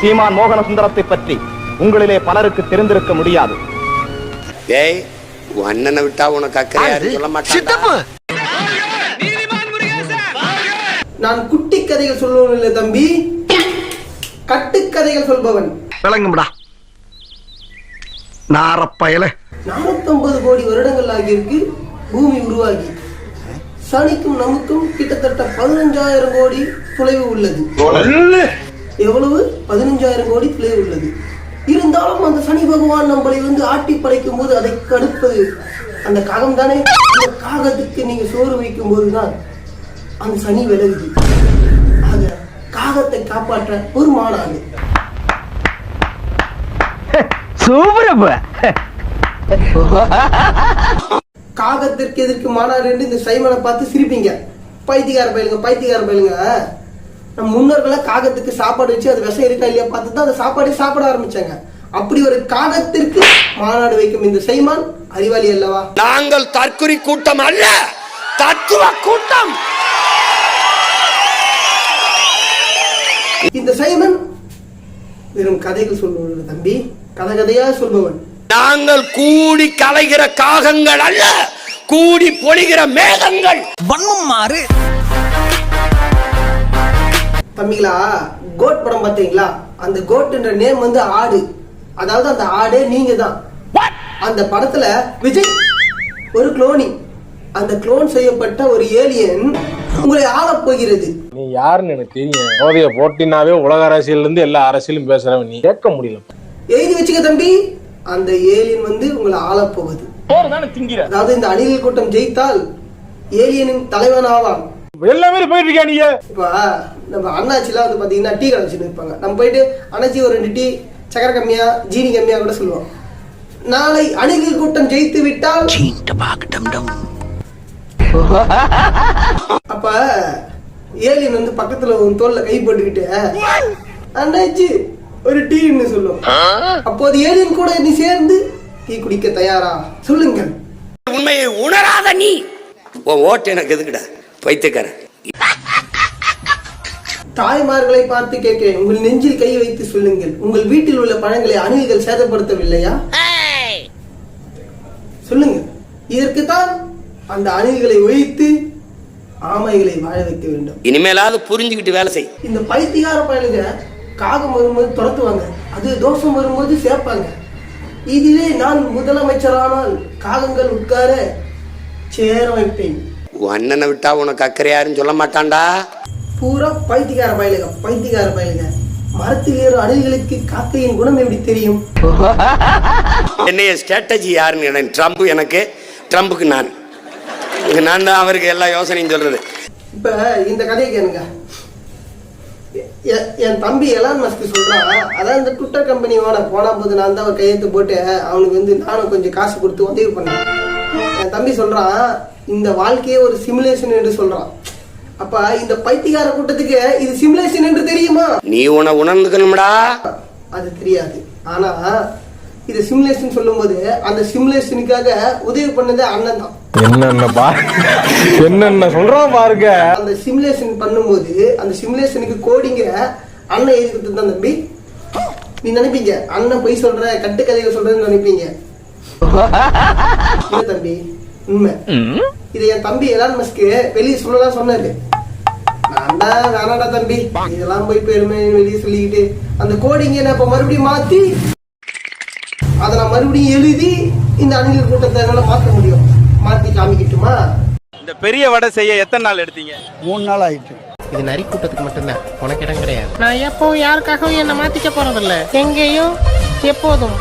சீமான் மோகன சுந்தரத்தை பற்றி உங்களிலே பலருக்கு தெரிந்திருக்க முடியாது. ஏய் உன் அண்ணனை விட்டா உனக்கு அக்கறையா சொல்ல மாட்டான் நான் குட்டி கதைகள் சொல்லுவன் இல்லை தம்பி. கட்டுக்கதைகள் சொல்பவன். விளங்கும்டா. நாரப்பயல. நானூத்தொன்பது கோடி வருடங்கள் ஆகியிருக்கு பூமி உருவாகி. சனிக்கும் நமக்கும் கிட்டத்தட்ட பதினஞ்சாயிரம் கோடி தொலைவு உள்ளது. எவ்வளவு? பதினஞ்சாயிரம் கோடி தொலைவு உள்ளது. இருந்தாலும் அந்த சனி பகவான் நம்மளை வந்து ஆட்டி படைக்கும் போது அதை கடுப்பது அந்த காகம் தானே அந்த காகத்துக்கு நீங்க சோறு வைக்கும் போதுதான் அந்த சனி விலகுது. ஆக காகத்தை காப்பாற்ற ஒரு மாநாடு காகத்திற்கு எதிர்க்கு மாநாடு என்று இந்த சைமனை பார்த்து சிரிப்பீங்க. பைத்தியக்கார பயிலுங்க பைத்தியக்கார பயிலுங்க. நம்ம முன்னோர்களை காகத்துக்கு சாப்பாடு வச்சு அது விஷம் இருக்கா இல்லையா பார்த்து தான் அந்த சாப்பாடை சாப்பிட ஆரம்பிச்சாங்க. அப்படி ஒரு காகத்திற்கு மாநாடு வைக்கும் இந்த சைமான் அறிவாளி அல்லவா? நாங்கள் தற்குறி கூட்டம் அல்ல தத்துவ கூட்டம். இந்த சைமன் வெறும் கதைகள் சொல்பவன் தம்பி கதை கதையா சொல்பவன். நாங்கள் கூடி கலைகிற காகங்கள் அல்ல கூடி பொழிகிற மேகங்கள். வன்மம் மாறு. தம்பிகளா கோட் படம் பார்த்தீங்களா? அந்த கோட்ன்ற நேம் வந்து ஆடு. அதாவது அந்த ஆடே நீங்க தான் அந்த படத்துல விஜய் ஒரு குளோனி அந்த குளோன் செய்யப்பட்ட ஒரு ஏலியன் உங்களை ஆளப் போகிறது. நீ யாருன்னு எனக்கு தெரியும். போதைய போட்டினாவே உலக அரசியல்ல இருந்து எல்லா அரசியலும் பேசுறவன் நீ. கேட்க முடியல. எழுதி வச்சுக்க தம்பி. அந்த ஏலியன் வந்து உங்களை ஆளப் போகுது. அதாவது இந்த அணில் கூட்டம் ஜெயித்தால் ஏலியனின் தலைவன் ஆவான் எல்லாமே போயிட்டு இருக்கியா நீ இப்போ நம்ம அண்ணாச்சிலாம் வந்து பார்த்தீங்கன்னா டீ கடை வச்சுன்னு இருப்பாங்க. நம்ம போயிட்டு அண்ணாச்சி ஒரு ரெண்டு டீ சக்கரை கம்மியா ஜீனி கம்மியா கூட சொல்லுவோம். நாளை அணில்கள் கூட்டம் ஜெயித்து விட்டால்? அப்ப ஏலியன் வந்து பக்கத்துல உன் தோல்ல கை போட்டுக்கிட்டு அண்ணாச்சி ஒரு டீன்னு சொல்லும். அப்போது ஏலியன் கூட நீ சேர்ந்து டீ குடிக்க தயாரா? சொல்லுங்கள். உண்மையை உணராத நீ. உன் ஓட்டு எனக்கு எதுக்குடா? பைத்தியக்காரன் தாய்மார்களை பார்த்து கேட்கிறேன். உங்கள் நெஞ்சில் கை வைத்து சொல்லுங்கள். உங்கள் வீட்டில் உள்ள பழங்களை அணில்கள் சேதப்படுத்தவில்லையா? சொல்லுங்கள். இதற்கு தான் அந்த அணில்களை ஒழித்து ஆமைகளை வாழ வைக்க வேண்டும். இனிமேலாவது புரிஞ்சுக்கிட்டு வேலை செய். இந்த பைத்தியார பயலுங்க காகம் வரும்போது துரத்துவாங்க. அது தோஷம் வரும்போது சேர்ப்பாங்க. இதிலே நான் முதலமைச்சரானால் காகங்கள் உட்கார சேர வைப்பேன். உன் அண்ணனை விட்டா உனக்கு அக்கறையாருன்னு சொல்ல மாட்டான்டா. பூரா பைத்தியக்கார பயலுங்க பைத்தியக்கார பயலுங்க. மரத்தில் ஏறும் அணில்களுக்கு காக்கையின் குணம் எப்படி தெரியும்? என்னைய ஸ்ட்ராட்டஜி யாருன்னு எனக்கு ட்ரம்ப் எனக்கு ட்ரம்புக்கு நான். நான் தான் அவருக்கு எல்லா யோசனையும் சொல்றது. இப்ப இந்த கதையை கேளுங்க. என் தம்பி எலான் மஸ்க் சொல்றான் அதான் இந்த ட்விட்டர் கம்பெனி ஓனர் போனா போது நான் தான் ஒரு கையெழுத்து போட்டு அவனுக்கு வந்து நானும் கொஞ்சம் காசு கொடுத்து உதவி பண்ணேன். என் தம்பி சொல்றான் இந்த வாழ்க்கையே ஒரு சிமுலேஷன் என்று சொல்றான் அப்ப இந்த பைத்தியக்கார கூட்டத்துக்கு இது சிமுலேஷன் என்று தெரியுமா? நீ உன உணர்ந்துக்கணும்டா. அது தெரியாது. ஆனா இது சிமுலேஷன் சொல்லும்போது அந்த சிமுலேஷனுக்காக உதவி பண்ணதே அண்ணன் தான். என்னென்ன பா என்னென்ன சொல்றான் பாருங்க. அந்த சிமுலேஷன் பண்ணும்போது அந்த சிமுலேஷனுக்கு கோடிங்க அண்ணன் எழுதி கொடுத்துருந்தான் தம்பி. நீ நினைப்பீங்க அண்ணன் பொய் சொல்ற கட்டுக்கதைகள் சொல்றேன்னு நினைப்பீங்க. தம்பி உண்மை. இதை என் தம்பி எலான் மஸ்க்கு வெளியே சொல்லலாம் சொன்னாரு. நான் தான் வேணாடா தம்பி. இதெல்லாம் போய் பெருமை வெளியே சொல்லிக்கிட்டு அந்த கோடிங்க நான் இப்ப மறுபடியும் மாத்தி அதை நான் மறுபடியும் எழுதி இந்த அணில் கூட்டத்தை என்னால மாத்த முடியும். மாத்தி காமிக்கட்டுமா? இந்த பெரிய வடை செய்ய எத்தனை நாள் எடுத்தீங்க? மூணு நாள் ஆயிட்டு. இது நரி கூட்டத்துக்கு மட்டும்தான். உனக்கு இடம் கிடையாது. நான் எப்பவும் யாருக்காகவும் என்ன மாத்திக்க போறதில்ல. எங்கேயும் எப்போதும்.